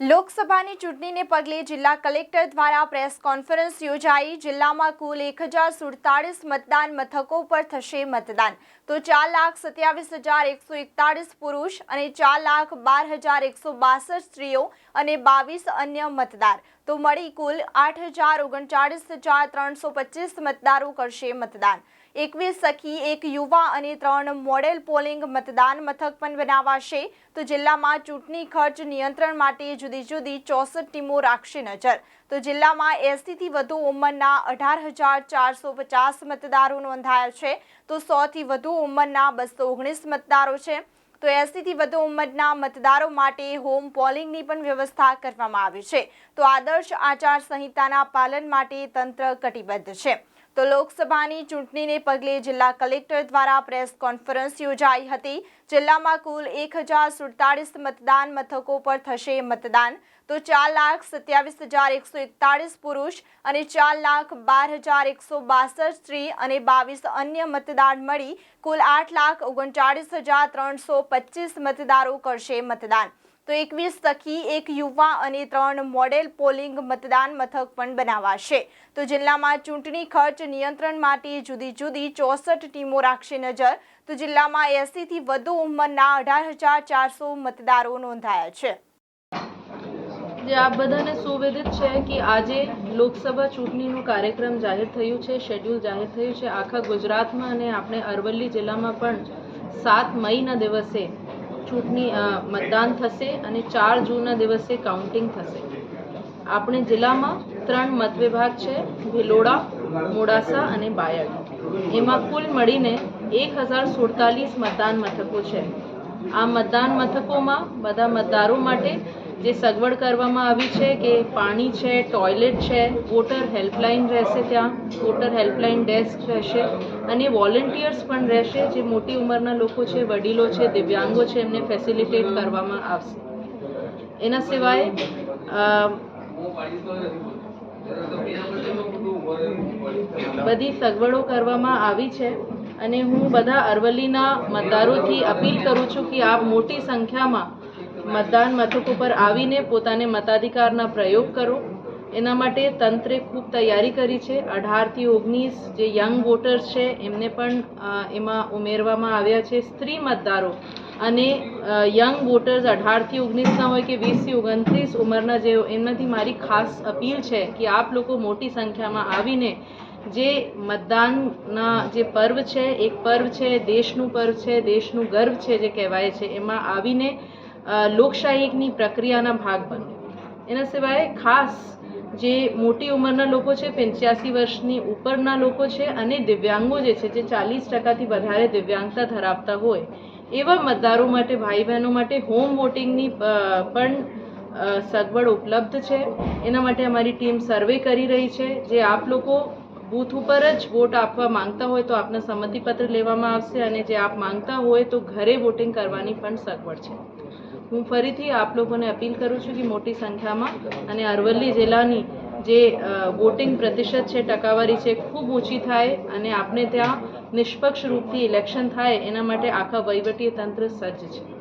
લોકસભાની ચૂંટણીને પગલે જિલ્લા કલેક્ટર દ્વારા પ્રેસ કોન્ફરન્સ યોજાઈ. જિલ્લામાં કુલ એક હજાર સુડતાળીસ મતદાન મથકો પર થશે મતદાન. તો ચાર લાખ સત્યાવીસ હજાર એકસો એકતાળીસ પુરુષ અને ચાર લાખ બાર હજાર એકસો બાસઠ સ્ત્રીઓ અને બાવીસ અન્ય મતદાર. તો મળી કુલ આઠ હજાર ઓગણચાળીસ હજાર ત્રણસો પચીસ મતદારો કરશે મતદાન. એકવીસ સખી, એક યુવા અને ત્રણ મોડેલ પોલિંગ મતદાન મથક પણ બનાવાશે. તો જિલ્લામાં ચૂંટણી ખર્ચ નિયંત્રણ માટે જુદી જુદી ચોસઠ ટીમો રાખશે નજર. તો જિલ્લામાં એસીથી વધુ ઉંમરના અઢાર હજાર ચારસો પચાસ મતદારો નોંધાયા છે. તો સોથી વધુ ઉંમરના બસો ઓગણીસ મતદારો છે. તો એસીથી વધુ ઉંમરના મતદારો માટે હોમ પોલિંગની પણ વ્યવસ્થા કરવામાં આવી છે. તો આદર્શ આચાર સંહિતાના પાલન માટે તંત્ર કટિબદ્ધ છે. તો લોકસભાની ચૂંટણીને પગલે જિલ્લા કલેક્ટર દ્વારા પ્રેસ કોન્ફરન્સ યોજાઈ હતી. જિલ્લામાં કુલ એક હજાર સુડતાળીસ મતદાન મથકો પર થશે મતદાન. તો ચાર લાખ સત્યાવીસ હજાર એકસો એકતાળીસ પુરુષ અને ચાર લાખ બાર હજાર એકસો બાસઠ સ્ત્રી અને બાવીસ અન્ય મતદાર મળી. કુલ આઠ લાખ ઓગણચાળીસ હજાર ત્રણસો પચીસ મતદારો કરશે મતદાન. તો એકવીસ સખી એક યુવા અને ત્રણ મોડેલ પોલિંગ મતદાન મથક પણ બનાવાશે. તો જિલ્લામાં ચૂંટણી ખર્ચ નિયંત્રણ માટે જુદી જુદી ચોસઠ ટીમો રાખશે નજર. તો જિલ્લામાં એસીથી વધુ ઉંમરના અઢાર હજાર ચારસો મતદારો નોંધાયા છે. જે આપ બધાને સુવિદિત છે કે આજે લોકસભા ચૂંટણીનું કાર્યક્રમ જાહેર થયું છે શેડ્યુલ જાહેર થયું છે. આખા ગુજરાતમાં અને આપણે અરવલ્લી જિલ્લામાં પણ સાત મઈના દિવસે ચૂંટણી મતદાન થશે અને ચાર જૂનના દિવસે કાઉન્ટિંગ થશે. આપણે જિલ્લામાં ત્રણ મત વિભાગ છે, ભિલોડા, મોડાસા અને બાયડ. એમાં કુલ મળીને એક હજાર સુડતાલીસ મતદાન મથકો છે. આ મતદાન મથકોમાં બધા મતદારો માટે જે સગવડ કરવામાં આવી છે કે પાણી છે, ટોયલેટ છે, વોટર હેલ્પલાઇન રહેશે ત્યાં, વોટર હેલ્પલાઇન ડેસ્ક રહેશે અને વોલેન્ટિયર્સ પણ રહેશે જે મોટી ઉંમરના લોકો છે, વડીલો છે, દિવ્યાંગો છે, એમને ફેસિલિટેટ કરવામાં આવશે. એના સિવાય બધી સગવડો કરવામાં આવી છે અને હું બધા અરવલ્લીના મતદારોથી અપીલ કરું છું કે આપ મોટી સંખ્યામાં મતદાન મથક ઉપર આવીને પોતાને મતાધિકારના પ્રયોગ કરો. એના માટે તંત્રે ખૂબ તૈયારી કરી છે. અઢારથી ઓગણીસ જે યંગ વોટર્સ છે, એમને પણ એમાં ઉમેરવામાં આવ્યા છે સ્ત્રી મતદારો. અને યંગ વોટર્સ અઢારથી ઓગણીસના હોય કે વીસથી ઓગણત્રીસ ઉંમરના જે એમનાથી મારી ખાસ અપીલ છે કે આપ લોકો મોટી સંખ્યામાં આવીને જે મતદાનના જે પર્વ છે, એક પર્વ છે, દેશનું પર્વ છે, દેશનું ગર્વ છે જે કહેવાય છે, એમાં આવીને લોકશાહીની પ્રક્રિયાના ભાગ બનો. એના સિવાય ખાસ જે મોટી ઉંમરના લોકો છે, પંચ્યાસી વર્ષની ઉપરના લોકો છે અને દિવ્યાંગો જે છે, જે ચાલીસ ટકાથી વધારે દિવ્યાંગતા ધરાવતા હોય, એવા મતદારો માટે ભાઈ બહેનો માટે હોમ વોટિંગની પણ સગવડ ઉપલબ્ધ છે. એના માટે અમારી ટીમ સર્વે કરી રહી છે. જે આપ લોકો બૂથ ઉપર જ વોટ આપવા માંગતા હોય તો આપના સંમતિપત્ર લેવામાં આવશે અને જે આપ માંગતા હોય તો ઘરે વોટિંગ કરવાની પણ સગવડ છે. હું ફરીથી આપ લોકોને અપીલ કરું છું કે મોટી સંખ્યામાં અને અરવલ્લી જિલ્લાની જે વોટિંગ પ્રતિશત છે, ટકાવારી છે, ખૂબ ઊંચી થાય અને આપણે ત્યાં નિષ્પક્ષ રૂપથી ઇલેક્શન થાય, એના માટે આખા વહીવટી તંત્ર સજ્જ છે.